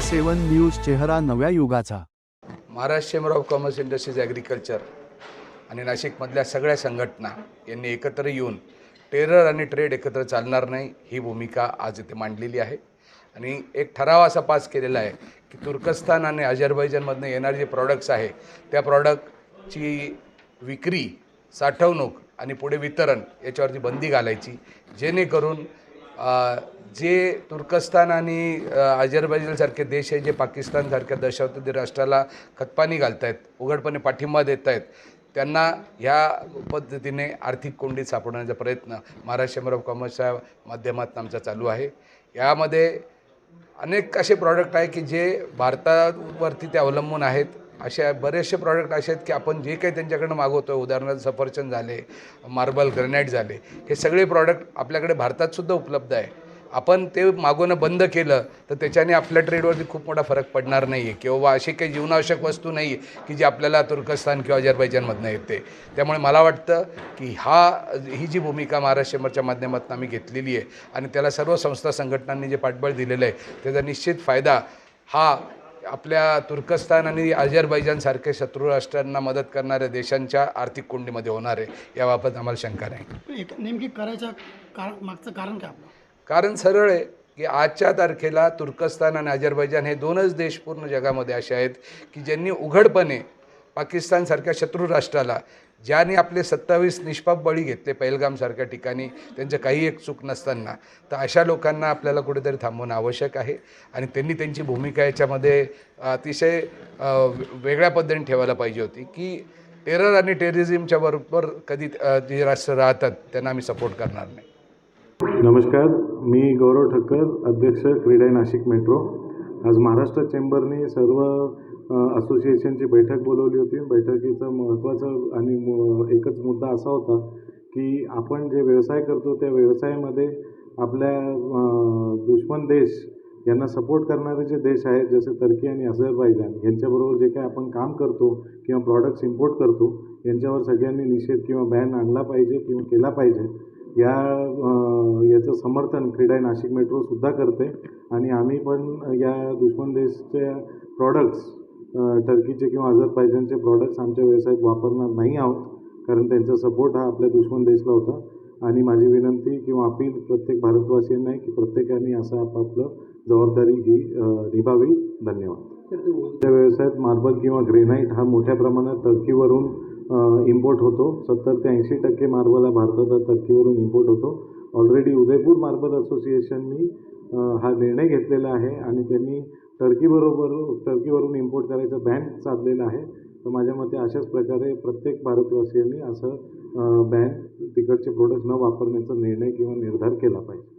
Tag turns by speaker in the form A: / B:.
A: सेवन news चेहरा नव्या युगाचा.
B: Maharashtra chamber of commerce industries agriculture आणि नाशिकमधल्या सगळ्या संघटना यांनी एकत्र येऊन टेरर आणि ट्रेड एकत्र चालणार नाही ही भूमिका आज इथे मांडलेली आहे. आणि एक ठराव असा पास केलेला आहे की तुर्कस्तान आणि अझरबैजानमधनं येणारे जे प्रॉडक्ट्स आहे त्या प्रॉडक्टची विक्री साठवणूक आणि पुढे वितरण याच्यावरती बंदी घालायची जेणेकरून जे तुर्कस्तान आणि अ, देश आहे जे पाकिस्तानसारख्या दहशतवादी राष्ट्राला खतपाणी घालत आहेत उघडपणे पाठिंबा देत आहेत त्यांना ह्या पद्धतीने आर्थिक कोंडीत सापडण्याचा प्रयत्न महाराष्ट्र चेंबर ऑफ कॉमर्सच्या माध्यमातून आमचा चालू आहे. यामध्ये अनेक असे प्रॉडक्ट आहे की जे भारतावरती ते अवलंबून आहेत. असे बरेचसे प्रॉडक्ट असे आहेत की आपण जे काही त्यांच्याकडनं मागवतो आहे उदाहरणार्थ सफरचंद झाले मार्बल ग्रॅनाईट झाले हे सगळे प्रॉडक्ट आपल्याकडे भारतातसुद्धा उपलब्ध आहे. आपण ते मागवणं बंद केलं तर त्याच्याने आपल्या ट्रेडवरती खूप मोठा फरक पडणार नाही आहे किंवा अशी काही जीवनावश्यक वस्तू नाही आहे की जी आपल्याला तुर्कस्तान किंवा अजरबैजानमधनं येते. त्यामुळे मला वाटतं की हा ही जी भूमिका महाराष्ट्र शंभरच्या माध्यमातून आम्ही घेतलेली आहे आणि त्याला सर्व संस्था संघटनांनी जे पाठबळ दिलेलं आहे त्याचा निश्चित फायदा हा आपल्या तुर्कस्तान आणि अझरबैजानसारख्या शत्रू राष्ट्रांना मदत करणाऱ्या देशांच्या आर्थिक कोंडीमध्ये होणार आहे याबाबत आम्हाला शंका नाही.
C: नेमकी करायच्या कारण मागचं कारण काय
B: कारण सरळ आहे की आजच्या तारखेला तुर्कस्तान आणि अझरबैजान हे दोनच देश पूर्ण जगामध्ये असे आहेत की ज्यांनी उघडपणे पाकिस्तानसारख्या शत्रू राष्ट्राला ज्याने आपले सत्तावीस निष्पाप बळी घेतले पहलगामसारख्या ठिकाणी त्यांचं काही एक चूक नसताना तर अशा लोकांना आपल्याला कुठेतरी थांबवणं आवश्यक आहे. आणि त्यांनी त्यांची भूमिका याच्यामध्ये अतिशय वेगळ्या पद्धतीने ठेवायला पाहिजे होती की टेरर आणि टेररिझमच्या बरोबर कधी जे राष्ट्र राहतात त्यांना आम्ही सपोर्ट करणार नाही.
D: नमस्कार मी गौरव ठक्कर अध्यक्ष क्रीडा नाशिक मेट्रो. आज महाराष्ट्र चेंबरने सर्व असोसिएशनची बैठक बोलवली होती. बैठकीचा महत्त्वाचा आणि एकच मुद्दा असा होता की आपण जे व्यवसाय करतो त्या व्यवसायामध्ये आपल्या दुश्मन देश यांना सपोर्ट करणारे जे देश आहेत जसे टर्की आणि अझरबैजान यांच्याबरोबर जे काही आपण काम करतो किंवा प्रॉडक्ट्स इम्पोर्ट करतो यांच्यावर सगळ्यांनी निषेध किंवा बॅन आणला पाहिजे किंवा केला पाहिजे. या याचं समर्थन क्रीडा नाशिक मेट्रोसुद्धा करते. आणि आम्ही पण या दुश्मन देशच्या प्रॉडक्ट्स टर्कीचे किंवा अझरबैजानचे प्रॉडक्ट्स आमच्या व्यवसायात वापरणार नाही आहोत कारण त्यांचा सपोर्ट हा आपल्या दुश्मन देशला होता. आणि माझी विनंती किंवा अपील प्रत्येक भारतवासियांना आहे की प्रत्येकाने असं आपापलं जबाबदारी ही निभावी. धन्यवाद. त्या व्यवसायात मार्बल किंवा ग्रेनाईट हा मोठ्या प्रमाणात टर्कीवरून इम्पोर्ट होतो. सत्तर ते ऐंशी टक्के मार्बल हा भारतात टर्कीवरून इम्पोर्ट होतो. ऑलरेडी उदयपूर मार्बल असोसिएशननी हा निर्णय घेतलेला आहे आणि त्यांनी टर्कीबरोबर टर्कीवरून इम्पोर्ट करायचं बॅन साधलेला आहे. तर माझ्या मते अशाच प्रकारे प्रत्येक भारतवासियांनी असं बॅन तिकडचे प्रोडक्ट न वापरण्याचा निर्णय किंवा निर्धार केला पाहिजे.